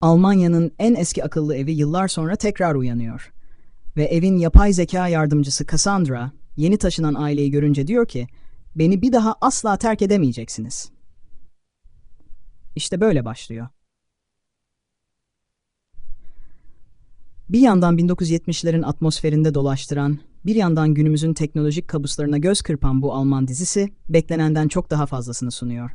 Almanya'nın en eski akıllı evi yıllar sonra tekrar uyanıyor. Ve evin yapay zeka yardımcısı Cassandra, yeni taşınan aileyi görünce diyor ki, beni bir daha asla terk edemeyeceksiniz. İşte böyle başlıyor. Bir yandan 1970'lerin atmosferinde dolaştıran, bir yandan günümüzün teknolojik kabuslarına göz kırpan bu Alman dizisi, beklenenden çok daha fazlasını sunuyor.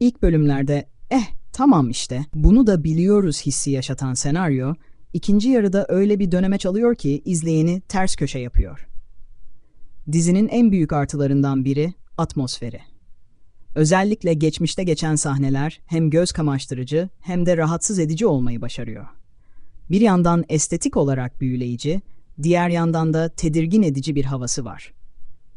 İlk bölümlerde, eh tamam işte, bunu da biliyoruz hissi yaşatan senaryo, ikinci yarıda öyle bir dönemeç alıyor ki izleyeni ters köşe yapıyor. Dizinin en büyük artılarından biri atmosferi. Özellikle geçmişte geçen sahneler hem göz kamaştırıcı hem de rahatsız edici olmayı başarıyor. Bir yandan estetik olarak büyüleyici, diğer yandan da tedirgin edici bir havası var.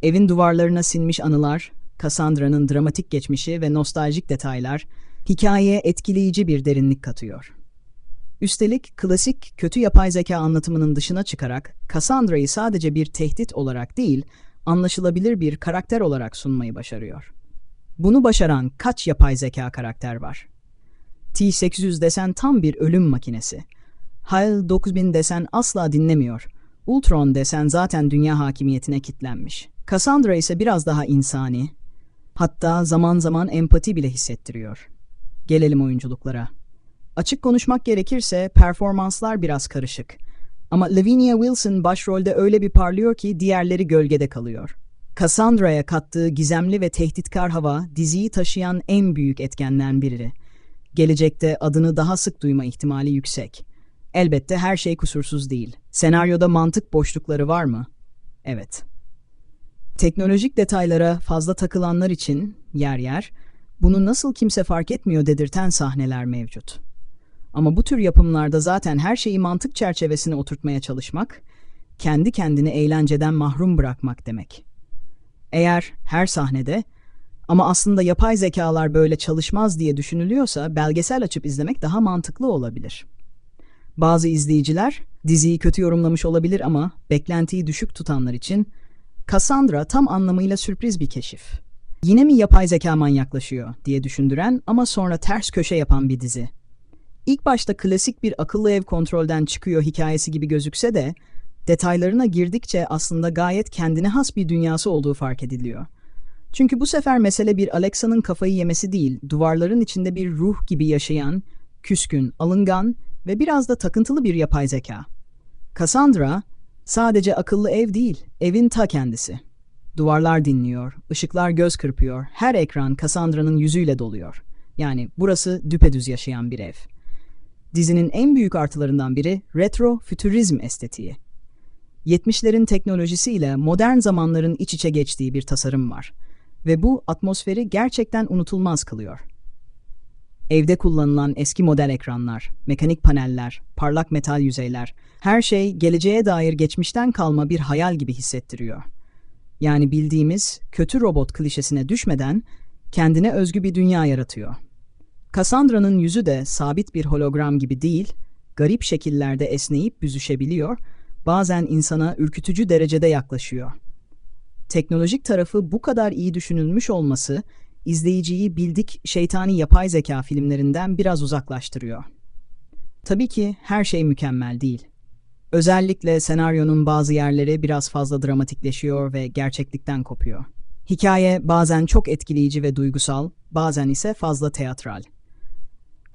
Evin duvarlarına sinmiş anılar, Cassandra'nın dramatik geçmişi ve nostaljik detaylar hikayeye etkileyici bir derinlik katıyor. Üstelik klasik kötü yapay zeka anlatımının dışına çıkarak Cassandra'yı sadece bir tehdit olarak değil, anlaşılabilir bir karakter olarak sunmayı başarıyor. Bunu başaran kaç yapay zeka karakter var? T-800 desen tam bir ölüm makinesi. HAL 9000 desen asla dinlemiyor. Ultron desen zaten dünya hakimiyetine kitlenmiş. Cassandra ise biraz daha insani. Hatta zaman zaman empati bile hissettiriyor. Gelelim oyunculuklara. Açık konuşmak gerekirse performanslar biraz karışık. Ama Lavinia Wilson başrolde öyle bir parlıyor ki diğerleri gölgede kalıyor. Cassandra'ya kattığı gizemli ve tehditkar hava diziyi taşıyan en büyük etkenlerden biri. Gelecekte adını daha sık duyma ihtimali yüksek. Elbette her şey kusursuz değil. Senaryoda mantık boşlukları var mı? Evet. Teknolojik detaylara fazla takılanlar için yer yer bunu nasıl kimse fark etmiyor dedirten sahneler mevcut. Ama bu tür yapımlarda zaten her şeyi mantık çerçevesine oturtmaya çalışmak, kendi kendini eğlenceden mahrum bırakmak demek. Eğer her sahnede ama aslında yapay zekalar böyle çalışmaz diye düşünülüyorsa belgesel açıp izlemek daha mantıklı olabilir. Bazı izleyiciler diziyi kötü yorumlamış olabilir ama beklentiyi düşük tutanlar için Cassandra tam anlamıyla sürpriz bir keşif. Yine mi yapay zeka manyaklaşıyor diye düşündüren ama sonra ters köşe yapan bir dizi. İlk başta klasik bir akıllı ev kontrolden çıkıyor hikayesi gibi gözükse de detaylarına girdikçe aslında gayet kendine has bir dünyası olduğu fark ediliyor. Çünkü bu sefer mesele bir Alexa'nın kafayı yemesi değil, duvarların içinde bir ruh gibi yaşayan, küskün, alıngan ve biraz da takıntılı bir yapay zeka. Cassandra sadece akıllı ev değil, evin ta kendisi. Duvarlar dinliyor, ışıklar göz kırpıyor, her ekran Cassandra'nın yüzüyle doluyor. Yani burası düpedüz yaşayan bir ev. Dizinin en büyük artılarından biri retro fütürizm estetiği. 70'lerin teknolojisiyle modern zamanların iç içe geçtiği bir tasarım var ve bu atmosferi gerçekten unutulmaz kılıyor. Evde kullanılan eski model ekranlar, mekanik paneller, parlak metal yüzeyler, her şey geleceğe dair geçmişten kalma bir hayal gibi hissettiriyor. Yani bildiğimiz kötü robot klişesine düşmeden kendine özgü bir dünya yaratıyor. Cassandra'nın yüzü de sabit bir hologram gibi değil, garip şekillerde esneyip büzüşebiliyor, bazen insana ürkütücü derecede yaklaşıyor. Teknolojik tarafı bu kadar iyi düşünülmüş olması, izleyiciyi bildik şeytani yapay zeka filmlerinden biraz uzaklaştırıyor. Tabii ki her şey mükemmel değil. Özellikle senaryonun bazı yerleri biraz fazla dramatikleşiyor ve gerçeklikten kopuyor. Hikaye bazen çok etkileyici ve duygusal, bazen ise fazla teatral.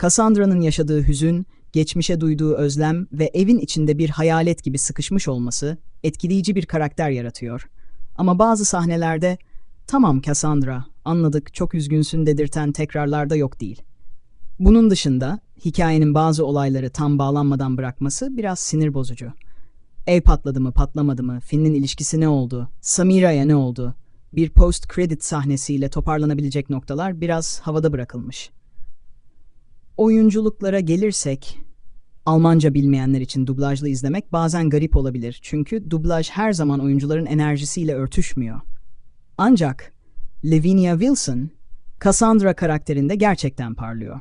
Cassandra'nın yaşadığı hüzün, geçmişe duyduğu özlem ve evin içinde bir hayalet gibi sıkışmış olması etkileyici bir karakter yaratıyor. Ama bazı sahnelerde "Tamam Cassandra, anladık, çok üzgünsün." dedirten tekrarlarda yok değil. Bunun dışında hikayenin bazı olayları tam bağlanmadan bırakması biraz sinir bozucu. Ev patladı mı, patlamadı mı, Finn'in ilişkisi ne oldu, Samira'ya ne oldu? Bir post-credit sahnesiyle toparlanabilecek noktalar biraz havada bırakılmış. Oyunculuklara gelirsek, Almanca bilmeyenler için dublajlı izlemek bazen garip olabilir. Çünkü dublaj her zaman oyuncuların enerjisiyle örtüşmüyor. Ancak Lavinia Wilson, Cassandra karakterinde gerçekten parlıyor.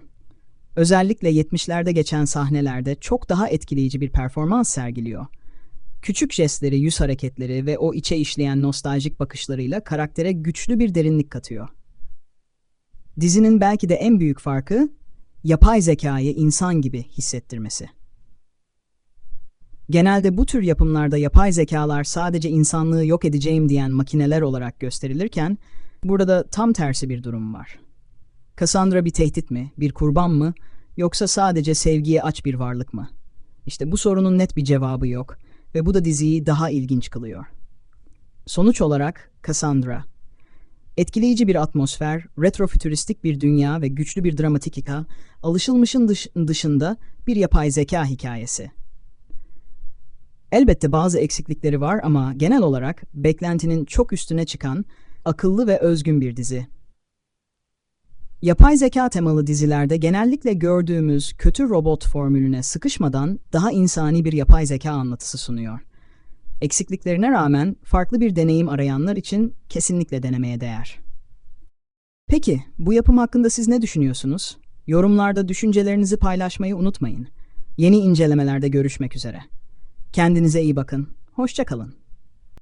Özellikle 70'lerde geçen sahnelerde çok daha etkileyici bir performans sergiliyor. Küçük jestleri, yüz hareketleri ve o içe işleyen nostaljik bakışlarıyla karaktere güçlü bir derinlik katıyor. Dizinin belki de en büyük farkı yapay zekayı insan gibi hissettirmesi. Genelde bu tür yapımlarda yapay zekalar sadece insanlığı yok edeceğim diyen makineler olarak gösterilirken, burada tam tersi bir durum var. Cassandra bir tehdit mi, bir kurban mı, yoksa sadece sevgiye aç bir varlık mı? İşte bu sorunun net bir cevabı yok ve bu da diziyi daha ilginç kılıyor. Sonuç olarak Cassandra, etkileyici bir atmosfer, retrofütüristik bir dünya ve güçlü bir dramatik hika, alışılmışın dış- dışında bir yapay zeka hikayesi. Elbette bazı eksiklikleri var ama genel olarak beklentinin çok üstüne çıkan, akıllı ve özgün bir dizi. Yapay zeka temalı dizilerde genellikle gördüğümüz kötü robot formülüne sıkışmadan daha insani bir yapay zeka anlatısı sunuyor. Eksikliklerine rağmen farklı bir deneyim arayanlar için kesinlikle denemeye değer. Peki, bu yapım hakkında siz ne düşünüyorsunuz? Yorumlarda düşüncelerinizi paylaşmayı unutmayın. Yeni incelemelerde görüşmek üzere. Kendinize iyi bakın. Hoşça kalın.